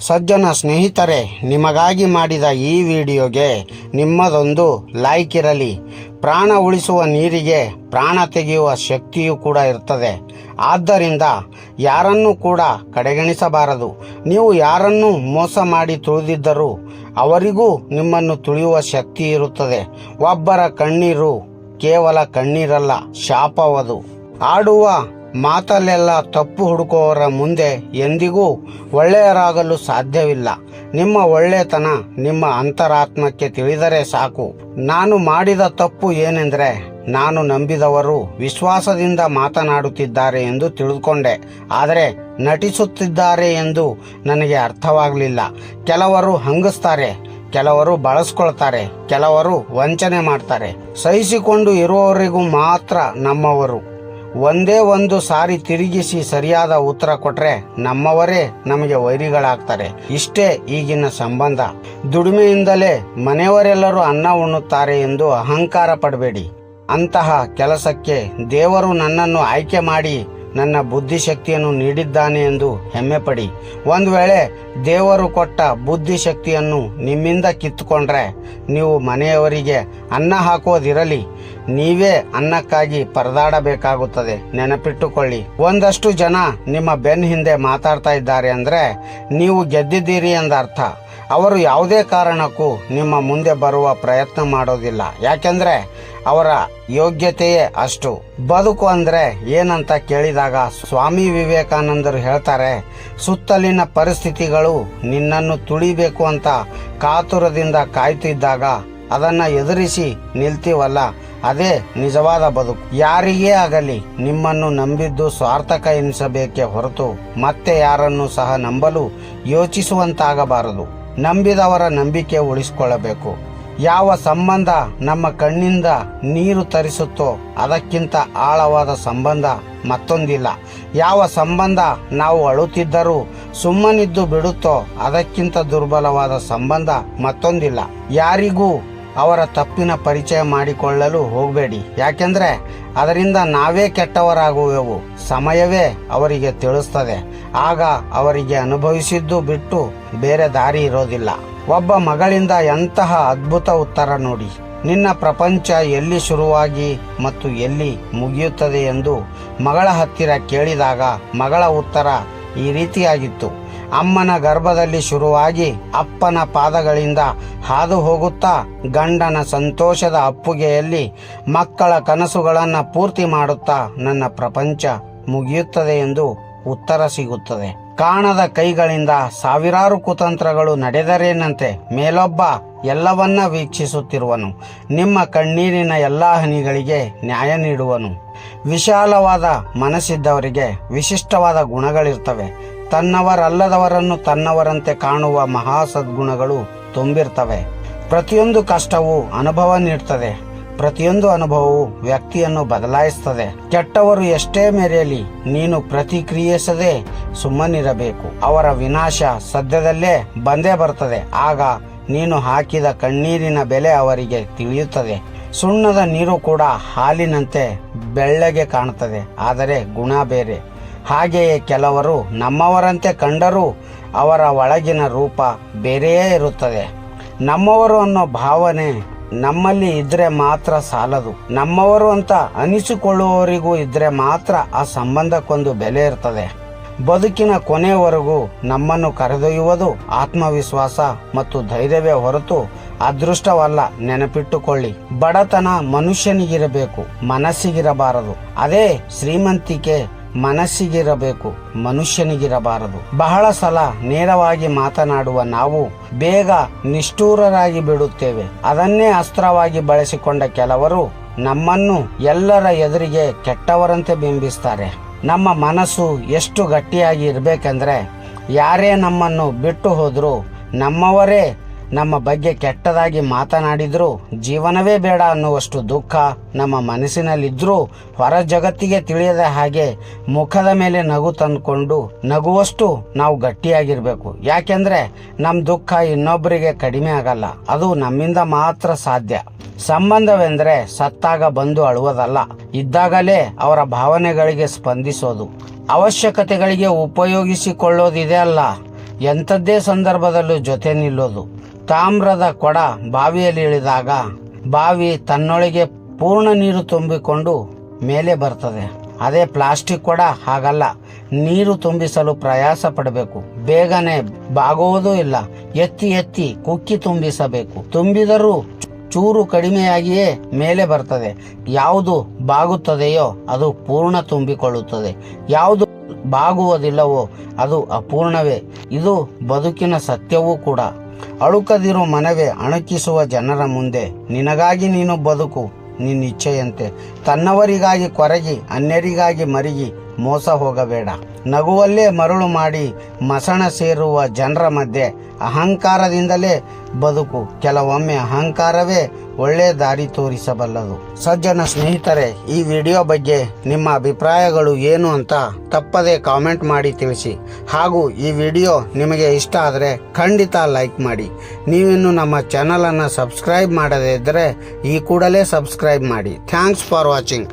ಸಜ್ಜನ ಸ್ನೇಹಿತರೆ, ನಿಮಗಾಗಿ ಮಾಡಿದ ಈ ವಿಡಿಯೋಗೆ ನಿಮ್ಮದೊಂದು ಲೈಕ್ ಇರಲಿ. ಪ್ರಾಣ ಉಳಿಸುವ ನೀರಿಗೆ ಪ್ರಾಣ ತೆಗೆಯುವ ಶಕ್ತಿಯೂ ಕೂಡ ಇರ್ತದೆ. ಆದ್ದರಿಂದ ಯಾರನ್ನು ಕೂಡ ಕಡೆಗಣಿಸಬಾರದು. ನೀವು ಯಾರನ್ನು ಮೋಸ ಮಾಡಿ ತುಳಿದಿದ್ದರೂ ಅವರಿಗೂ ನಿಮ್ಮನ್ನು ತುಳಿಯುವ ಶಕ್ತಿ ಇರುತ್ತದೆ. ಒಬ್ಬರ ಕಣ್ಣೀರು ಕೇವಲ ಕಣ್ಣೀರಲ್ಲ, ಶಾಪವದು. ಆಡುವ ಮಾತಲ್ಲೆಲ್ಲ ತಪ್ಪು ಹುಡುಕುವವರ ಮುಂದೆ ಎಂದಿಗೂ ಒಳ್ಳೆಯರಾಗಲು ಸಾಧ್ಯವಿಲ್ಲ. ನಿಮ್ಮ ಒಳ್ಳೆತನ ನಿಮ್ಮ ಅಂತರಾತ್ಮಕ್ಕೆ ತಿಳಿದರೆ ಸಾಕು. ನಾನು ಮಾಡಿದ ತಪ್ಪು ಏನೆಂದರೆ ನಾನು ನಂಬಿದವರು ವಿಶ್ವಾಸದಿಂದ ಮಾತನಾಡುತ್ತಿದ್ದಾರೆ ಎಂದು ತಿಳಿದುಕೊಂಡೆ. ಆದರೆ ನಟಿಸುತ್ತಿದ್ದಾರೆ ಎಂದು ನನಗೆ ಅರ್ಥವಾಗಲಿಲ್ಲ. ಕೆಲವರು ಹಂಗಿಸ್ತಾರೆ, ಕೆಲವರು ಬಳಸ್ಕೊಳ್ತಾರೆ, ಕೆಲವರು ವಂಚನೆ ಮಾಡ್ತಾರೆ. ಸಹಿಸಿಕೊಂಡು ಇರುವವರಿಗೂ ಮಾತ್ರ ನಮ್ಮವರು. ಒಂದೇ ಒಂದು ಸಾರಿ ತಿರುಗಿಸಿ ಸರಿಯಾದ ಉತ್ತರ ಕೊಟ್ರೆ ನಮ್ಮವರೇ ನಮಗೆ ವೈರಿಗಳಾಗ್ತಾರೆ. ಇಷ್ಟೇ ಈಗಿನ ಸಂಬಂಧ. ದುಡಿಮೆಯಿಂದಲೇ ಮನೆಯವರೆಲ್ಲರೂ ಅನ್ನ ಉಣ್ಣುತ್ತಾರೆ ಎಂದು ಅಹಂಕಾರ ಪಡಬೇಡಿ. ಅಂತಹ ಕೆಲಸಕ್ಕೆ ದೇವರು ನನ್ನನ್ನು ಆಯ್ಕೆ ಮಾಡಿ ನನ್ನ ಬುದ್ಧಿಶಕ್ತಿಯನ್ನು ನೀಡಿದ್ದಾನೆ ಎಂದು ಹೆಮ್ಮೆ ಪಡಿ ಒಂದು ವೇಳೆ ದೇವರು ಕೊಟ್ಟ ಬುದ್ಧಿಶಕ್ತಿಯನ್ನು ನಿಮ್ಮಿಂದ ಕಿತ್ತುಕೊಂಡ್ರೆ ನೀವು ಮನೆಯವರಿಗೆ ಅನ್ನ ಹಾಕೋದಿರಲಿ. ನೀವೇ ಅನ್ನಕ್ಕಾಗಿ ಪರದಾಡಬೇಕಾಗುತ್ತದೆ. ನೆನಪಿಟ್ಟುಕೊಳ್ಳಿ. ಒಂದಷ್ಟು ಜನ ನಿಮ್ಮ ಬೆನ್ ಹಿಂದೆ ಮಾತಾಡ್ತಾ ಇದ್ದಾರೆ ಅಂದ್ರೆ ನೀವು ಗೆದ್ದಿದ್ದೀರಿ ಎಂದರ್ಥ. ಅವರು ಯಾವುದೇ ಕಾರಣಕ್ಕೂ ನಿಮ್ಮ ಮುಂದೆ ಬರುವ ಪ್ರಯತ್ನ ಮಾಡೋದಿಲ್ಲ. ಯಾಕೆಂದ್ರೆ ಅವರ ಯೋಗ್ಯತೆಯೇ ಅಷ್ಟು. ಬದುಕು ಅಂದ್ರೆ ಏನಂತ ಕೇಳಿದಾಗ ಸ್ವಾಮಿ ವಿವೇಕಾನಂದರು ಹೇಳ್ತಾರೆ, ಸುತ್ತಲಿನ ಪರಿಸ್ಥಿತಿಗಳು ನಿನ್ನನ್ನು ತುಳಿಬೇಕು ಅಂತ ಕಾತುರದಿಂದ ಕಾಯ್ತಿದ್ದಾಗ ಅದನ್ನ ಎದುರಿಸಿ ನಿಲ್ತೀವಲ್ಲ, ಅದೇ ನಿಜವಾದ ಬದುಕು. ಯಾರಿಗೇ ಆಗಲಿ ನಿಮ್ಮನ್ನು ನಂಬಿದ್ದು ಸ್ವಾರ್ಥಕ ಎನಿಸಬೇಕೆ ಹೊರತು ಮತ್ತೆ ಯಾರನ್ನು ಸಹ ನಂಬಲು ಯೋಚಿಸುವಂತಾಗಬಾರದು. ನಂಬಿದವರ ನಂಬಿಕೆ ಉಳಿಸಿಕೊಳ್ಳಬೇಕು. ಯಾವ ಸಂಬಂಧ ನಮ್ಮ ಕಣ್ಣಿಂದ ನೀರು ತರಿಸುತ್ತೋ ಅದಕ್ಕಿಂತ ಆಳವಾದ ಸಂಬಂಧ ಮತ್ತೊಂದಿಲ್ಲ. ಯಾವ ಸಂಬಂಧ ನಾವು ಅಳುತ್ತಿದ್ದರೂ ಸುಮ್ಮನಿದ್ದು ಬಿಡುತ್ತೋ ಅದಕ್ಕಿಂತ ದುರ್ಬಲವಾದ ಸಂಬಂಧ ಮತ್ತೊಂದಿಲ್ಲ. ಯಾರಿಗೂ ಅವರ ತಪ್ಪಿನ ಪರಿಚಯ ಮಾಡಿಕೊಳ್ಳಲು ಹೋಗಬೇಡಿ. ಯಾಕೆಂದರೆ ಅದರಿಂದ ನಾವೇ ಕೆಟ್ಟವರಾಗುವೆವು. ಸಮಯವೇ ಅವರಿಗೆ ತಿಳಿಸ್ತದೆ. ಆಗ ಅವರಿಗೆ ಅನುಭವಿಸಿದ್ದು ಬಿಟ್ಟು ಬೇರೆ ದಾರಿ ಇರೋದಿಲ್ಲ. ಒಬ್ಬ ಮಗಳಿಂದ ಎಂತಹ ಅದ್ಭುತ ಉತ್ತರ ನೋಡಿ. ನಿನ್ನ ಪ್ರಪಂಚ ಎಲ್ಲಿ ಶುರುವಾಗಿ ಮತ್ತು ಎಲ್ಲಿ ಮುಗಿಯುತ್ತದೆ ಎಂದು ಮಗಳ ಹತ್ತಿರ ಕೇಳಿದಾಗ ಮಗಳ ಉತ್ತರ ಈ ರೀತಿಯಾಗಿತ್ತು. ಅಮ್ಮನ ಗರ್ಭದಲ್ಲಿ ಶುರುವಾಗಿ ಅಪ್ಪನ ಪಾದಗಳಿಂದ ಹಾದು ಹೋಗುತ್ತಾ ಗಂಡನ ಸಂತೋಷದ ಅಪ್ಪುಗೆಯಲ್ಲಿ ಮಕ್ಕಳ ಕನಸುಗಳನ್ನು ಪೂರ್ತಿ ಮಾಡುತ್ತಾ ನನ್ನ ಪ್ರಪಂಚ ಮುಗಿಯುತ್ತದೆ ಎಂದು ಉತ್ತರ ಸಿಗುತ್ತದೆ. ಕಾಣದ ಕೈಗಳಿಂದ ಸಾವಿರಾರು ಕುತಂತ್ರಗಳು ನಡೆದರೇನಂತೆ ಮೇಲೊಬ್ಬ ಎಲ್ಲವನ್ನ ವೀಕ್ಷಿಸುತ್ತಿರುವನು. ನಿಮ್ಮ ಕಣ್ಣೀರಿನ ಎಲ್ಲ ಹನಿಗಳಿಗೆ ನ್ಯಾಯ ನೀಡುವನು. ವಿಶಾಲವಾದ ಮನಸ್ಸಿದ್ದವರಿಗೆ ವಿಶಿಷ್ಟವಾದ ಗುಣಗಳಿರ್ತವೆ. ತನ್ನವರಲ್ಲದವರನ್ನು ತನ್ನವರಂತೆ ಕಾಣುವ ಮಹಾ ಸದ್ಗುಣಗಳು ತುಂಬಿರ್ತವೆ. ಪ್ರತಿಯೊಂದು ಕಷ್ಟವೂ ಅನುಭವ ನೀಡ್ತದೆ. ಪ್ರತಿಯೊಂದು ಅನುಭವವು ವ್ಯಕ್ತಿಯನ್ನು ಬದಲಾಯಿಸುತ್ತದೆ ಕೆಟ್ಟವರು ಎಷ್ಟೇ ಮೆರೆಯಲಿ ನೀನು ಪ್ರತಿಕ್ರಿಯಿಸದೆ ಸುಮ್ಮನಿರಬೇಕು. ಅವರ ವಿನಾಶ ಸದ್ಯದಲ್ಲೇ ಬಂದೇ ಬರುತ್ತದೆ ಆಗ ನೀನು ಹಾಕಿದ ಕಣ್ಣೀರಿನ ಬೆಲೆ ಅವರಿಗೆ ತಿಳಿಯುತ್ತದೆ. ಸುಣ್ಣದ ನೀರು ಕೂಡ ಹಾಲಿನಂತೆ ಬೆಳ್ಳಗೆ ಕಾಣುತ್ತದೆ. ಆದರೆ ಗುಣ ಬೇರೆ. ಹಾಗೆಯೇ ಕೆಲವರು ನಮ್ಮವರಂತೆ ಕಂಡರೂ ಅವರ ಒಳಗಿನ ರೂಪ ಬೇರೆಯೇ ಇರುತ್ತದೆ. ನಮ್ಮವರು ಅನ್ನೋ ಭಾವನೆ ನಮ್ಮಲ್ಲಿ ಇದ್ರೆ ಮಾತ್ರ ಸಾಲದು. ನಮ್ಮವರು ಅಂತ ಅನಿಸಿಕೊಳ್ಳುವವರಿಗೂ ಇದ್ರೆ ಮಾತ್ರ ಆ ಸಂಬಂಧಕ್ಕೊಂದು ಬೆಲೆ ಇರ್ತದೆ. ಬದುಕಿನ ಕೊನೆಯವರೆಗೂ ನಮ್ಮನ್ನು ಕರೆದೊಯ್ಯುವುದು ಆತ್ಮವಿಶ್ವಾಸ ಮತ್ತು ಧೈರ್ಯವೇ ಹೊರತು ಅದೃಷ್ಟವಲ್ಲ, ನೆನಪಿಟ್ಟುಕೊಳ್ಳಿ. ಬಡತನ ಮನುಷ್ಯನಿಗಿರಬೇಕು, ಮನಸ್ಸಿಗಿರಬಾರದು. ಅದೇ ಶ್ರೀಮಂತಿಕೆ ಮನಸ್ಸಿಗಿರಬೇಕು, ಮನುಷ್ಯನಿಗಿರಬಾರದು. ಬಹಳ ಸಲ ನೇರವಾಗಿ ಮಾತನಾಡುವ ನಾವು ಬೇಗ ನಿಷ್ಠೂರರಾಗಿ ಬಿಡುತ್ತೇವೆ ಅದನ್ನೇ ಅಸ್ತ್ರವಾಗಿ ಬಳಸಿಕೊಂಡ ಕೆಲವರು ನಮ್ಮನ್ನು ಎಲ್ಲರ ಎದುರಿಗೆ ಕೆಟ್ಟವರಂತೆ ಬಿಂಬಿಸ್ತಾರೆ. ನಮ್ಮ ಮನಸ್ಸು ಎಷ್ಟು ಗಟ್ಟಿಯಾಗಿ ಇರಬೇಕೆಂದ್ರೆ, ಯಾರೇ ನಮ್ಮನ್ನು ಬಿಟ್ಟು ಹೋದರೂ ನಮ್ಮವರೇ ನಮ್ಮ ಬಗ್ಗೆ ಕೆಟ್ಟದಾಗಿ ಮಾತನಾಡಿದರೂ ಜೀವನವೇ ಬೇಡ ಅನ್ನುವಷ್ಟು ದುಃಖ ನಮ್ಮ ಮನಸ್ಸಿನಲ್ಲಿದ್ದರೂ ಹೊರ ಜಗತ್ತಿಗೆ ತಿಳಿಯದ ಹಾಗೆ ಮುಖದ ಮೇಲೆ ನಗು ತಂದುಕೊಂಡು ನಗುವಷ್ಟು ನಾವು ಗಟ್ಟಿಯಾಗಿರಬೇಕು. ಯಾಕೆಂದರೆ ನಮ್ಮ ದುಃಖ ಇನ್ನೊಬ್ಬರಿಗೆ ಕಡಿಮೆ ಆಗಲ್ಲ. ಅದು ನಮ್ಮಿಂದ ಮಾತ್ರ ಸಾಧ್ಯ. ಸಂಬಂಧವೆಂದರೆ ಸತ್ತಾಗ ಬಂದು ಅಳುವುದಲ್ಲ. ಇದ್ದಾಗಲೇ ಅವರ ಭಾವನೆಗಳಿಗೆ ಸ್ಪಂದಿಸೋದು. ಅವಶ್ಯಕತೆಗಳಿಗೆ ಉಪಯೋಗಿಸಿಕೊಳ್ಳೋದಿದೆ ಅಲ್ಲ. ಎಂಥದ್ದೇ ಸಂದರ್ಭದಲ್ಲೂ ಜೊತೆ ನಿಲ್ಲೋದು. ತಾಮ್ರದ ಕೊಡ ಬಾವಿಯಲ್ಲಿ ಇಳಿದಾಗ ಬಾವಿ ತನ್ನೊಳಗೆ ಪೂರ್ಣ ನೀರು ತುಂಬಿಕೊಂಡು ಮೇಲೆ ಬರ್ತದೆ. ಅದೇ ಪ್ಲಾಸ್ಟಿಕ್ ಕೊಡ ಹಾಗಲ್ಲ, ನೀರು ತುಂಬಿಸಲು ಪ್ರಯಾಸ ಪಡಬೇಕು. ಬೇಗನೆ ಬಾಗುವುದೂ ಇಲ್ಲ, ಎತ್ತಿ ಎತ್ತಿ ಕುಕ್ಕಿ ತುಂಬಿಸಬೇಕು. ತುಂಬಿದರೂ ಚೂರು ಕಡಿಮೆಯಾಗಿಯೇ ಮೇಲೆ ಬರ್ತದೆ. ಯಾವುದು ಬಾಗುತ್ತದೆಯೋ ಅದು ಪೂರ್ಣ ತುಂಬಿಕೊಳ್ಳುತ್ತದೆ. ಯಾವುದು ಬಾಗುವುದಿಲ್ಲವೋ ಅದು ಅಪೂರ್ಣವೇ. ಇದು ಬದುಕಿನ ಸತ್ಯವೂ ಕೂಡ. ಅಳುಕದಿರು ಮನವೇ ಅಣಕಿಸುವ ಜನರ ಮುಂದೆ ನಿನಗಾಗಿ ನೀನು ಬದುಕು ನಿನ್ನ ಇಚ್ಛೆಯಂತೆ. ತನ್ನವರಿಗಾಗಿ ಕೊರಗಿ ಅನ್ಯರಿಗಾಗಿ ಮರಿಗಿ. ಮೋಸ ಹೋಗಬೇಡ. ನಗುವಲ್ಲೇ ಮರಳು ಮಾಡಿ ಮಸಣ ಸೇರುವ ಜನರ ಮಧ್ಯೆ ಅಹಂಕಾರದಿಂದಲೇ ಬದುಕು. ಕೆಲವೊಮ್ಮೆ ಅಹಂಕಾರವೇ ಒಳ್ಳೆ ದಾರಿ ತೋರಿಸಬಲ್ಲದು. ಸಜ್ಜನ ಸ್ನೇಹಿತರೆ, ಈ ವಿಡಿಯೋ ಬಗ್ಗೆ ನಿಮ್ಮ ಅಭಿಪ್ರಾಯಗಳು ಏನು ಅಂತ ತಪ್ಪದೆ ಕಾಮೆಂಟ್ ಮಾಡಿ ತಿಳಿಸಿ. ಹಾಗೂ ಈ ವಿಡಿಯೋ ನಿಮಗೆ ಇಷ್ಟ ಆದರೆ ಖಂಡಿತ ಲೈಕ್ ಮಾಡಿ. ನೀವಿನ್ನು ನಮ್ಮ ಚಾನಲನ್ನು ಸಬ್ಸ್ಕ್ರೈಬ್ ಮಾಡದೇ ಇದ್ದರೆ ಈ ಕೂಡಲೇ ಸಬ್ಸ್ಕ್ರೈಬ್ ಮಾಡಿ. Thanks for watching.